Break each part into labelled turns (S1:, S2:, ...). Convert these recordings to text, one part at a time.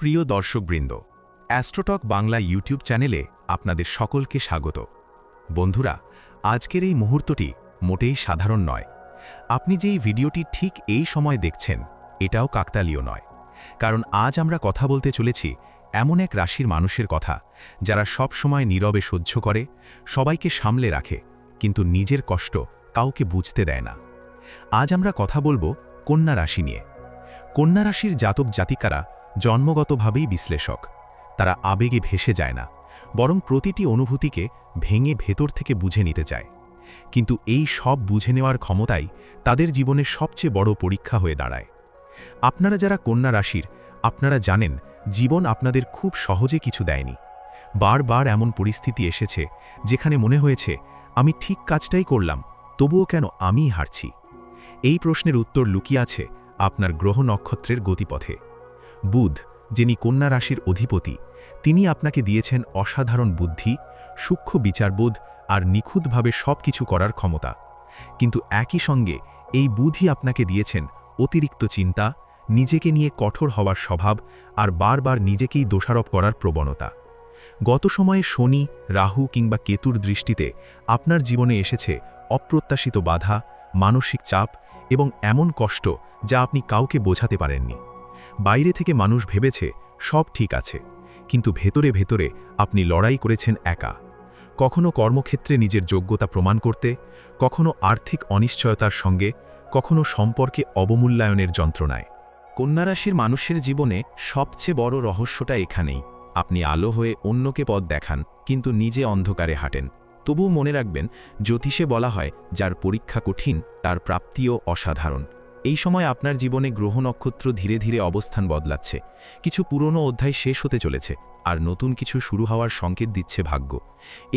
S1: প্রিয় দর্শকবৃন্দ, অ্যাস্ট্রোটক বাংলা ইউটিউব চ্যানেলে আপনাদের সকলকে স্বাগত। বন্ধুরা, আজকের এই মুহূর্তটি মোটেই সাধারণ নয়। আপনি যে ভিডিওটি ঠিক এই সময় দেখছেন, এটাও কাকতালীয় নয়। কারণ আজ আমরা কথা বলতে চলেছি এমন এক রাশির মানুষের কথা, যারা সব সময় নীরবে সহ্য করে, সবাইকে সামলে রাখে, কিন্তু নিজের কষ্ট কাউকে বুঝতে দেয় না। আজ আমরা কথা বলব কন্যা রাশি নিয়ে। কন্যা রাশির জাতক জাতিকারা জন্মগতভাবেই বিশ্লেষক। তারা আবেগে ভেসে যায় না, বরং প্রতিটি অনুভূতিকে ভেঙে ভেতর থেকে বুঝে নিতে চায়। কিন্তু এই সব বুঝে নেওয়ার ক্ষমতাই তাদের জীবনের সবচেয়ে বড় পরীক্ষা হয়ে দাঁড়ায়। আপনারা যারা কন্যা রাশির, আপনারা জানেন জীবন আপনাদের খুব সহজে কিছু দেয়নি। বারবার এমন পরিস্থিতি এসেছে যেখানে মনে হয়েছে, আমি ঠিক কাজটাই করলাম, তবুও কেন আমিই হারছি? এই প্রশ্নের উত্তর লুকিয়ে আছে আপনার গ্রহ নক্ষত্রের গতিপথে। বুধ, যিনি কন্যা রাশির অধিপতি, তিনি আপনাকে দিয়েছেন অসাধারণ বুদ্ধি, সূক্ষ্ম বিচারবোধ আর নিখুঁতভাবে সব কিছু করার ক্ষমতা। কিন্তু একই সঙ্গে এই বুধই আপনাকে দিয়েছেন অতিরিক্ত চিন্তা, নিজেকে নিয়ে কঠোর হওয়ার স্বভাব আর বারবার নিজেকেই দোষারোপ করার প্রবণতা। গত সময়ে শনি, রাহু কিংবা কেতুর দৃষ্টিতে আপনার জীবনে এসেছে অপ্রত্যাশিত বাধা, মানসিক চাপ এবং এমন কষ্ট যা আপনি কাউকে বোঝাতে পারেননি। বাইরে থেকে মানুষ ভেবেছে, সব ঠিক আছে। কিন্তু ভেতরে ভেতরে আপনি লড়াই করেছেন একা। কখনো কর্মক্ষেত্রে নিজের যোগ্যতা প্রমাণ করতে, কখনো আর্থিক অনিশ্চয়তার সঙ্গে, কখনো সম্পর্কে অবমূল্যায়নের যন্ত্রণায়। কন্যারাশির মানুষের জীবনে সবচেয়ে বড় রহস্যটা এখানেই। আপনি আলো হয়ে অন্যকে পথ দেখান, কিন্তু নিজে অন্ধকারে হাঁটেন। তবুও মনে রাখবেন, জ্যোতিষে বলা হয়, যার পরীক্ষা কঠিন, তার প্রাপ্তিও অসাধারণ। এই সময় আপনার জীবনে গ্রহ নক্ষত্র ধীরে ধীরে অবস্থান বদলাচ্ছে। কিছু পুরনো অধ্যায় শেষ হতে চলেছে। আর নতুন কিছু শুরু হওয়ার সংকেত দিচ্ছে ভাগ্য।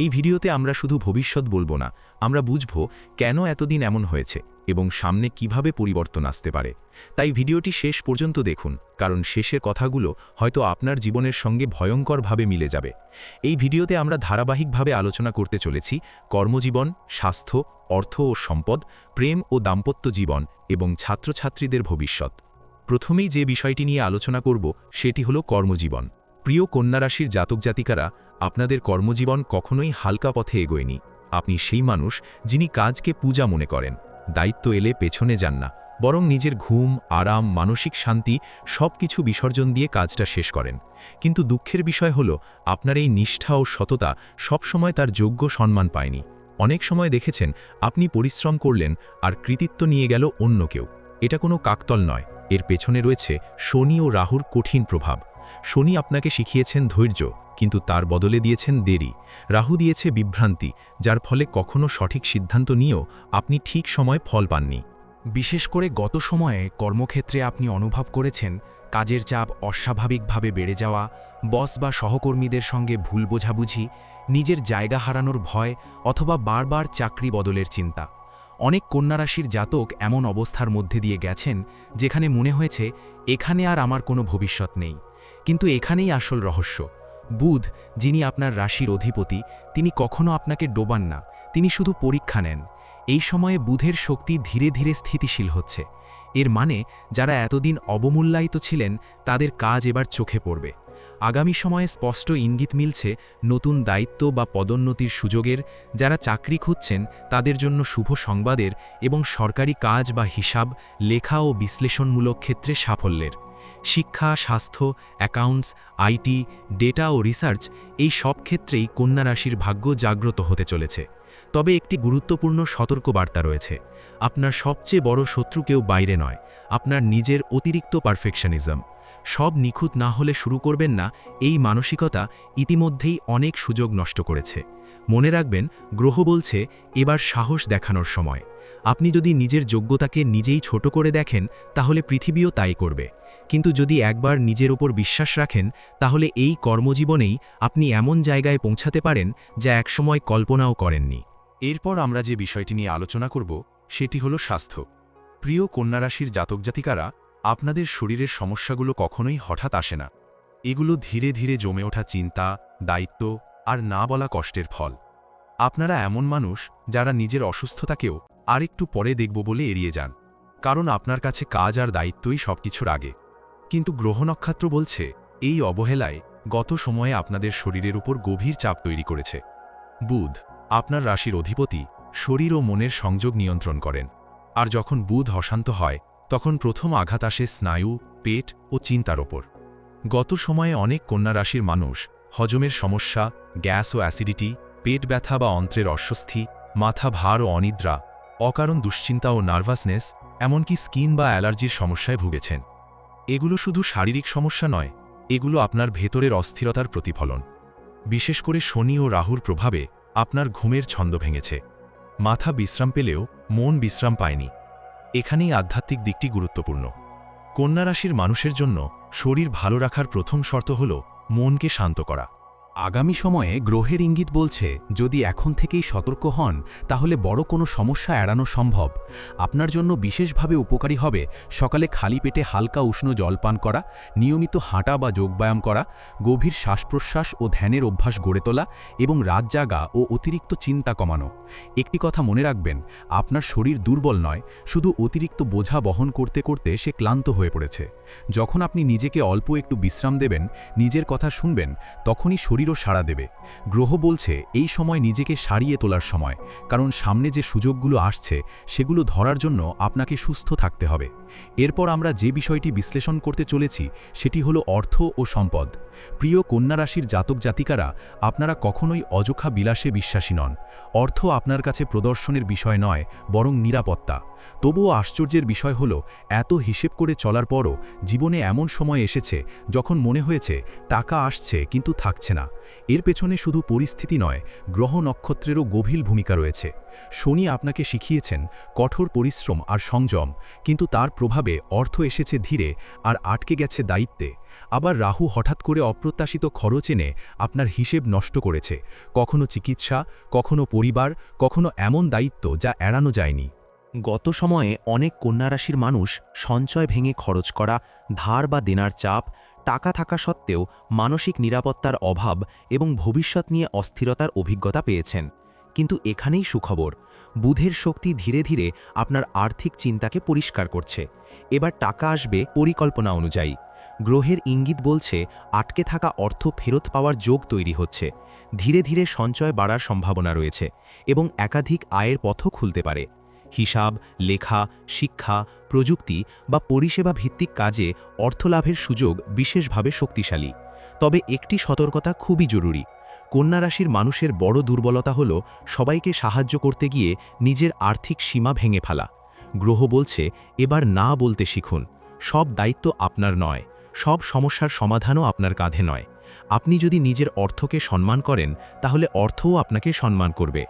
S1: এই ভিডিওতে আমরা শুধু ভবিষ্যৎ বলব না, আমরা বুঝব কেন এতদিন এমন হয়েছে এবং সামনে কীভাবে পরিবর্তন আসতে পারে। তাই ভিডিওটি শেষ পর্যন্ত দেখুন, কারণ শেষের কথাগুলো হয়তো আপনার জীবনের সঙ্গে ভয়ঙ্করভাবে মিলে যাবে। এই ভিডিওতে আমরা ধারাবাহিকভাবে আলোচনা করতে চলেছি কর্মজীবন, স্বাস্থ্য, অর্থ ও সম্পদ, প্রেম ও দাম্পত্য জীবন এবং ছাত্রছাত্রীদের ভবিষ্যৎ। প্রথমেই যে বিষয়টি নিয়ে আলোচনা করব, সেটি হলো কর্মজীবন। প্রিয় কন্যারাশির জাতক জাতিকারা, আপনাদের কর্মজীবন কখনোই হালকা পথে এগোয়নি। আপনি সেই মানুষ যিনি কাজকে পূজা মনে করেন। দায়িত্ব এলে পেছনে যান না, বরং নিজের ঘুম, আরাম, মানসিক শান্তি সব কিছু বিসর্জন দিয়ে কাজটা শেষ করেন। কিন্তু দুঃখের বিষয় হল, আপনার এই নিষ্ঠা ও সততা সবসময় তার যোগ্য সম্মান পায়নি। অনেক সময় দেখেছেন, আপনি পরিশ্রম করলেন আর কৃতিত্ব নিয়ে গেল অন্য কেউ। এটা কোনো কাকতল নয়, এর পেছনে রয়েছে শনি ও রাহুর কঠিন প্রভাব। শনি আপনাকে শিখিয়েছেন ধৈর্য, কিন্তু তার বদলে দিয়েছেন দেরি। রাহু দিয়েছে বিভ্রান্তি, যার ফলে কখনো সঠিক সিদ্ধান্ত নিয়েও আপনি ঠিক সময় ফল পাননি।
S2: বিশেষ করে গত সময়ে কর্মক্ষেত্রে আপনি অনুভব করেছেন কাজের চাপ অস্বাভাবিকভাবে বেড়ে যাওয়া, বস বা সহকর্মীদের সঙ্গে ভুল বোঝাবুঝি, নিজের জায়গা হারানোর ভয়, অথবা বারবার চাকরি বদলের চিন্তা। অনেক কন্যারাশির জাতক এমন অবস্থার মধ্যে দিয়ে গেছেন, যেখানে মনে হয়েছে, এখানে আর আমার কোনো ভবিষ্যৎ নেই। কিন্তু এখানেই আসল রহস্য। বুধ, যিনি আপনার রাশির অধিপতি, তিনি কখনো আপনাকে ডোবান না, তিনি শুধু পরীক্ষা নেন। এই সময়ে বুধের শক্তি ধীরে ধীরে স্থিতিশীল হচ্ছে। এর মানে যারা এতদিন অবমূল্যায়িত ছিলেন, তাদের কাজ এবার চোখে পড়বে। আগামী সময়ে স্পষ্ট ইঙ্গিত মিলছে নতুন দায়িত্ব বা পদোন্নতির সুযোগের, যারা চাকরি খুঁজছেন, তাদের জন্য শুভ সংবাদের এবং সরকারি কাজ বা হিসাব, লেখা ও বিশ্লেষণমূলক ক্ষেত্রে সাফল্যের। শিক্ষা, স্বাস্থ্য, অ্যাকাউন্টস, আইটি, ডেটা ও রিসার্চ এই সব ক্ষেত্রেই কন্যা রাশির ভাগ্য জাগ্রত হতে চলেছে। তবে একটি গুরুত্বপূর্ণ সতর্কবার্তা রয়েছে। আপনার সবচেয়ে বড় শত্রু কেউ বাইরে নয়, আপনার নিজের অতিরিক্ত পারফেকশনিজম। সব নিখুঁত না হলে শুরু করবেন না, এই মানসিকতা ইতিমধ্যেই অনেক সুযোগ নষ্ট করেছে। মনে রাখবেন, গ্রহ বলছে, এবার সাহস দেখানোর সময়। আপনি যদি নিজের যোগ্যতাকে নিজেই ছোট করে দেখেন, তাহলে পৃথিবীও তাই করবে। কিন্তু যদি একবার নিজের ওপর বিশ্বাস রাখেন, তাহলে এই কর্মজীবনেই আপনি এমন জায়গায় পৌঁছাতে পারেন যা একসময় কল্পনাও করেননি।
S1: এরপর আমরা যে বিষয়টি নিয়ে আলোচনা করব, সেটি হলো স্বাস্থ্য। প্রিয় কন্যারাশির জাতক জাতিকারা, আপনাদের শরীরের সমস্যাগুলো কখনোই হঠাৎ আসে না। এগুলো ধীরে ধীরে জমে ওঠা চিন্তা, দায়িত্ব আর না বলা কষ্টের ফল। আপনারা এমন মানুষ যারা নিজের অসুস্থতাকেও আরেকটু পরে দেখব বলে এড়িয়ে যান। কারণ আপনার কাছে কাজ আর দায়িত্বই সবকিছুর আগে। কিন্তু গ্রহ নক্ষত্র বলছে, এই অবহেলায় গত সময়ে আপনাদের শরীরের উপর গভীর চাপ তৈরি করেছে। বুধ, আপনার রাশির অধিপতি, শরীর ও মনের সংযোগ নিয়ন্ত্রণ করেন। আর যখন বুধ অশান্ত হয়, তখন প্রথম আঘাত আসে স্নায়ু, পেট ও চিন্তার ওপর। গত সময়ে অনেক কন্যা রাশির মানুষ, হজমের সমস্যা, গ্যাস ও অ্যাসিডিটি, পেট ব্যথা বা অন্ত্রের অস্বস্তি, মাথা ভার ও অনিদ্রা, অকারণ দুশ্চিন্তা ও নার্ভাসনেস, এমনকি স্কিন বা অ্যালার্জির সমস্যায় ভুগেছেন। এগুলো শুধু শারীরিক সমস্যা নয়, এগুলো আপনার ভেতরের অস্থিরতার প্রতিফলন। বিশেষ করে শনি ও রাহুর প্রভাবে আপনার ঘুমের ছন্দ ভেঙেছে। মাথা বিশ্রাম পেলেও মন বিশ্রাম পায়নি। এখানেই আধ্যাত্মিক দিকটি গুরুত্বপূর্ণ। কন্যা রাশির মানুষের জন্য শরীর ভালো রাখার প্রথম শর্ত হল মনকে শান্ত করা।
S2: আগামী সময়ে গ্রহের ইঙ্গিত বলছে, যদি এখন থেকেই সতর্ক হন, তাহলে বড় কোনো সমস্যা এড়ানো সম্ভব। আপনার জন্য বিশেষভাবে উপকারী হবে সকালে খালি পেটে হালকা উষ্ণ জল পান করা, নিয়মিত হাঁটা বা যোগব্যায়াম করা, গভীর শ্বাস প্রশ্বাস ও ধ্যানের অভ্যাস গড়ে তোলা এবং রাত জাগা ও অতিরিক্ত চিন্তা কমানো। একটি কথা মনে রাখবেন, আপনার শরীর দুর্বল নয়, শুধু অতিরিক্ত বোঝা বহন করতে করতে সে ক্লান্ত হয়ে পড়েছে। যখন আপনি নিজেকে অল্প একটু বিশ্রাম দেবেন, নিজের কথা শুনবেন, তখনই শরীরও সাড়া দেবে। গ্রহ বলছে, এই সময় নিজেকে সারিয়ে তোলার সময়, কারণ সামনে যে সুযোগগুলো আসছে, সেগুলো ধরার জন্য আপনাকে সুস্থ থাকতে হবে। এরপর আমরা যে বিষয়টি বিশ্লেষণ করতে চলেছি, সেটি হলো অর্থ ও সম্পদ। প্রিয় কন্যা রাশির জাতক জাতিকারা, আপনারা কখনোই অযথা বিলাসে বিশ্বাসী নন। অর্থ আপনার কাছে প্রদর্শনের বিষয় নয়, বরং নিরাপত্তা। তবুও আশ্চর্যের বিষয় হল, এত হিসেব করে চলার পরও জীবনে এমন সময় এসেছে, যখন মনে হয়েছে, টাকা আসছে, কিন্তু থাকছে না। এর পেছনে শুধু পরিস্থিতি নয়, গ্রহ নক্ষত্রেরও গভীর ভূমিকা রয়েছে। শনি আপনাকে শিখিয়েছেন কঠোর পরিশ্রম আর সংযম, কিন্তু তার প্রভাবে অর্থ এসেছে ধীরে আর আটকে গেছে দায়িত্বে। আবার রাহু হঠাৎ করে অপ্রত্যাশিত খরচ এনে আপনার হিসেব নষ্ট করেছে। কখনো চিকিৎসা, কখনো পরিবার, কখনো এমন দায়িত্ব যা এড়ানো যায়নি।
S3: গত সময়ে অনেক কন্যারাশির মানুষ সঞ্চয় ভেঙে খরচ করা, ধার বা দেনার চাপ টাকা থাকা সত্ত্বেও মানসিক নিরাপত্তার অভাব এবং ভবিষ্যৎ নিয়ে অস্থিরতার অভিজ্ঞতা পেয়েছেন। কিন্তু এখানেই সুখবর, বুধের শক্তি ধীরে ধীরে আপনার আর্থিক চিন্তাকে পরিষ্কার করছে। এবার টাকা আসবে পরিকল্পনা অনুযায়ী। গ্রহের ইঙ্গিত বলছে, আটকে থাকা অর্থ ফেরত পাওয়ার যোগ তৈরি হচ্ছে। ধীরে ধীরে সঞ্চয় বাড়ার সম্ভাবনা রয়েছে এবং একাধিক আয়ের পথও খুলতে পারে। হিসাব, লেখা, শিক্ষা প্রযুক্তি বা পরিষেবা ভিত্তিক কাজে অর্থলাভের সুযোগ বিশেষভাবে শক্তিশালী। তবে একটি সতর্কতা খুবই জরুরি। কন্যা রাশির মানুষের বড় দুর্বলতা হল সবাইকে সাহায্য করতে গিয়ে নিজের আর্থিক সীমা ভেঙে ফেলা। গ্রহ বলছে, এবার না বলতে শিখুন। সব দায়িত্ব আপনার নয়। সব সমস্যার সমাধানও আপনার কাঁধে নয়। আপনি যদি নিজের অর্থকে সম্মান করেন, তাহলে অর্থও আপনাকে সম্মান করবে।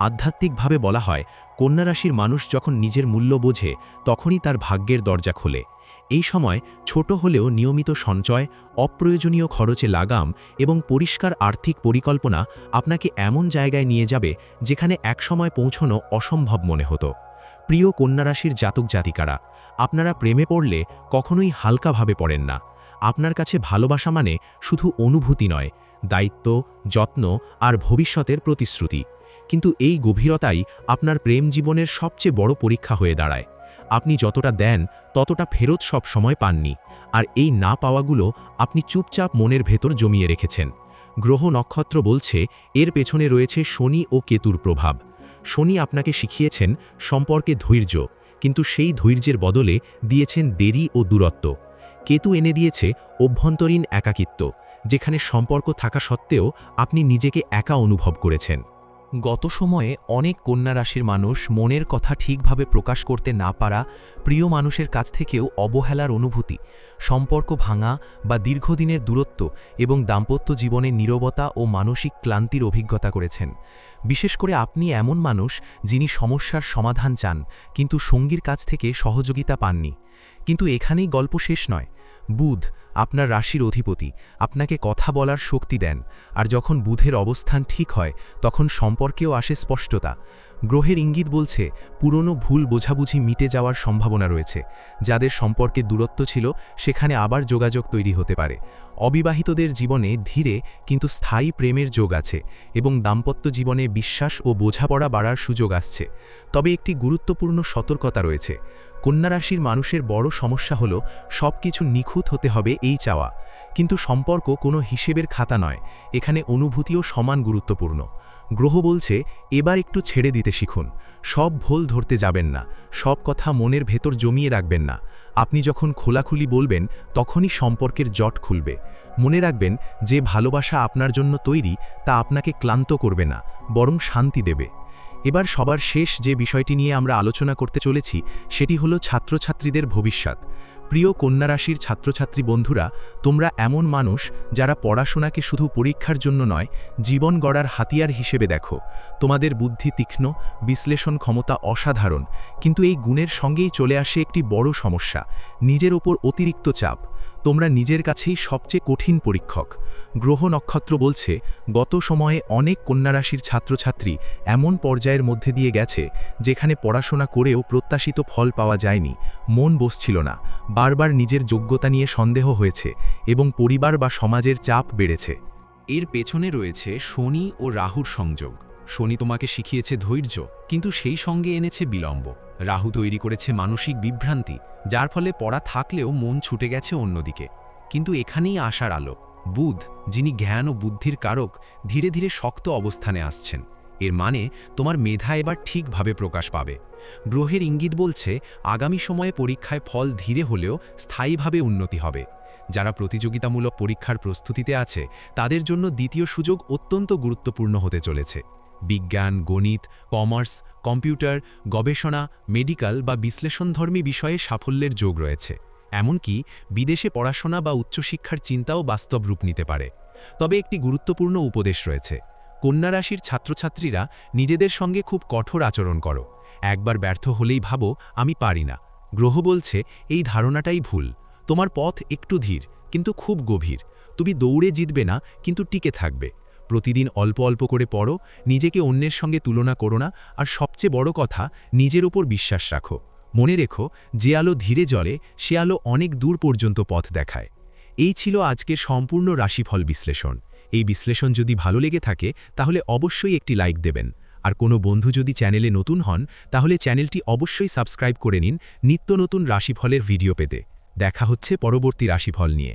S3: আধ্যাত্মিকভাবে বলা হয় কন্যা রাশির মানুষ যখন নিজের মূল্য বোঝে, তখনই তার ভাগ্যের দরজা খোলে। এই সময় ছোট হলেও নিয়মিত সঞ্চয়, অপ্রয়োজনীয় খরচে লাগাম এবং পরিষ্কার আর্থিক পরিকল্পনা আপনাকে এমন জায়গায় নিয়ে যাবে যেখানে একসময় পৌঁছনো অসম্ভব মনে হতো। প্রিয় কন্যারাশির জাতক জাতিকারা, আপনারা প্রেমে পড়লে কখনোই হালকাভাবে পড়েন না। আপনার কাছে ভালোবাসা মানে শুধু অনুভূতি নয়, দায়িত্ব, যত্ন আর ভবিষ্যতের প্রতিশ্রুতি। কিন্তু এই গভীরতাই আপনার প্রেম জীবনের সবচেয়ে বড় পরীক্ষা হয়ে দাঁড়ায়। আপনি যতটা দেন, ততটা ফেরত সব সময় পাননি, আর এই না পাওয়াগুলো আপনি চুপচাপ মনের ভেতর জমিয়ে রেখেছেন। গ্রহ নক্ষত্র বলছে, এর পেছনে রয়েছে শনি ও কেতুর প্রভাব। শনি আপনাকে শিখিয়েছেন সম্পর্কে ধৈর্য, কিন্তু সেই ধৈর্যের বদলে দিয়েছেন দেরি ও দূরত্ব। কেতু এনে দিয়েছে অভ্যন্তরীণ একাকিত্ব, যেখানে সম্পর্ক থাকা সত্ত্বেও আপনি নিজেকে একা অনুভব করেছেন।
S2: গত সময়ে অনেক কন্যা রাশির মানুষ মনের কথা ঠিকভাবে প্রকাশ করতে না পারা প্রিয় মানুষের কাছ থেকেও অবহেলার অনুভূতি, সম্পর্ক ভাঙা বা দীর্ঘদিনের দূরত্ব এবং দাম্পত্য জীবনে নীরবতা ও মানসিক ক্লান্তির অভিজ্ঞতা করেছেন। বিশেষ করে আপনি এমন মানুষ যিনি সমস্যার সমাধান চান, কিন্তু সঙ্গীর কাছ থেকে সহযোগিতা পাননি। কিন্তু এখানেই গল্প শেষ নয়। বুধ আপনার রাশির অধিপতি, আপনাকে কথা বলার শক্তি দেন, আর যখন বুধের অবস্থান ঠিক হয়, তখন সম্পর্কেও আসে স্পষ্টতা। গ্রহের ইঙ্গিত বলছে, পুরনো ভুল বোঝাবুঝি মিটে যাওয়ার সম্ভাবনা রয়েছে। যাদের সম্পর্কে দূরত্ব ছিল, সেখানে আবার যোগাযোগ তৈরি হতে পারে। অবিবাহিতদের জীবনে ধীরে কিন্তু স্থায়ী প্রেমের যোগ আছে এবং দাম্পত্য জীবনে বিশ্বাস ও বোঝাপড়া বাড়ার সুযোগ আসছে। তবে একটি গুরুত্বপূর্ণ সতর্কতা রয়েছে। কন্যা রাশির মানুষের বড় সমস্যা হল সব কিছু নিখুঁত হতে হবে এই চাওয়া। কিন্তু সম্পর্ক কোনো হিসেবের খাতা নয়, এখানে অনুভূতিও সমান গুরুত্বপূর্ণ। গ্রহ বলছে, এবার একটু ছেড়ে দিতে শিখুন। সব ভোল ধরতে যাবেন না। সব কথা মনের ভেতর জমিয়ে রাখবেন না। আপনি যখন খোলাখুলি বলবেন, তখনই সম্পর্কের জট খুলবে। মনে রাখবেন, যে ভালোবাসা আপনার জন্য তৈরি, তা আপনাকে ক্লান্ত করবে না, বরং শান্তি দেবে। এবার সবার শেষ যে বিষয়টি নিয়ে আমরা আলোচনা করতে চলেছি, সেটি হলো ছাত্রছাত্রীদের ভবিষ্যৎ। প্রিয় কন্যা রাশির ছাত্রছাত্রী বন্ধুরা, তোমরা এমন মানুষ যারা পড়াশোনাকে শুধু পরীক্ষার জন্য নয়, জীবন গড়ার হাতিয়ার হিসেবে দেখো। তোমাদের বুদ্ধি তীক্ষ্ণ, বিশ্লেষণ ক্ষমতা অসাধারণ, কিন্তু এই গুণের সঙ্গেই চলে আসে একটি বড় সমস্যা, নিজের ওপর অতিরিক্ত চাপ। তোমরা নিজের কাছেই সবচেয়ে কঠিন পরীক্ষক। গ্রহ নক্ষত্র বলছে, গত সময়ে অনেক কন্যারাশির ছাত্রছাত্রী এমন পর্যায়ের মধ্যে দিয়ে গেছে, যেখানে পড়াশোনা করেও প্রত্যাশিত ফল পাওয়া যায়নি। মন বসছিল না, বারবার নিজের যোগ্যতা নিয়ে সন্দেহ হয়েছে এবং পরিবার বা সমাজের চাপ বেড়েছে।
S4: এর পেছনে রয়েছে শনি ও রাহুর সংযোগ। শনি তোমাকে শিখিয়েছে ধৈর্য, কিন্তু সেই সঙ্গে এনেছে বিলম্ব। রাহু তৈরি করেছে মানসিক বিভ্রান্তি, যার ফলে পড়া থাকলেও মন ছুটে গেছে অন্যদিকে। কিন্তু এখানেই আসার আলো। বুধ, যিনি জ্ঞান ও বুদ্ধির কারক, ধীরে ধীরে শক্ত অবস্থানে আসছেন। এর মানে তোমার মেধা এবার ঠিকভাবে প্রকাশ পাবে। গ্রহের ইঙ্গিত বলছে, আগামী সময়ে পরীক্ষায় ফল ধীরে হলেও স্থায়ীভাবে উন্নতি হবে। যারা প্রতিযোগিতামূলক পরীক্ষার প্রস্তুতিতে আছে, তাদের জন্য দ্বিতীয় সুযোগ অত্যন্ত গুরুত্বপূর্ণ হতে চলেছে। বিজ্ঞান, গণিত, কমার্স, কম্পিউটার, গবেষণা মেডিকেল বা বিশ্লেষণধর্মী বিষয়ে সাফল্যের যোগ রয়েছে। এমনকি বিদেশে পড়াশোনা বা উচ্চশিক্ষার চিন্তাও বাস্তব রূপ নিতে পারে। তবে একটি গুরুত্বপূর্ণ উপদেশ রয়েছে। কন্যা রাশির ছাত্রছাত্রীরা নিজেদের সঙ্গে খুব কঠোর আচরণ করো। একবার ব্যর্থ হলেই ভাবো, আমি পারি না। গ্রহ বলছে, এই ধারণাটাই ভুল। তোমার পথ একটু ধীর, কিন্তু খুব গভীর। তুমি দৌড়ে জিতবে না, কিন্তু টিকে থাকবে। প্রতিদিন অল্প অল্প করে পড়ো, নিজেকে অন্যের সঙ্গে তুলনা করো না, আর সবচেয়ে বড় কথা, নিজের ওপর বিশ্বাস রাখো। মনে রেখো, যে আলো ধীরে জ্বলে, সে আলো অনেক দূর পর্যন্ত পথ দেখায়। এই ছিল আজকের সম্পূর্ণ রাশিফল বিশ্লেষণ। এই বিশ্লেষণ যদি ভালো লেগে থাকে, তাহলে অবশ্যই একটি লাইক দেবেন। আর কোনো বন্ধু যদি চ্যানেলে নতুন হন, তাহলে চ্যানেলটি অবশ্যই সাবস্ক্রাইব করে নিন নিত্য নতুন রাশিফলের ভিডিও পেতে। দেখা হচ্ছে পরবর্তী রাশিফল নিয়ে।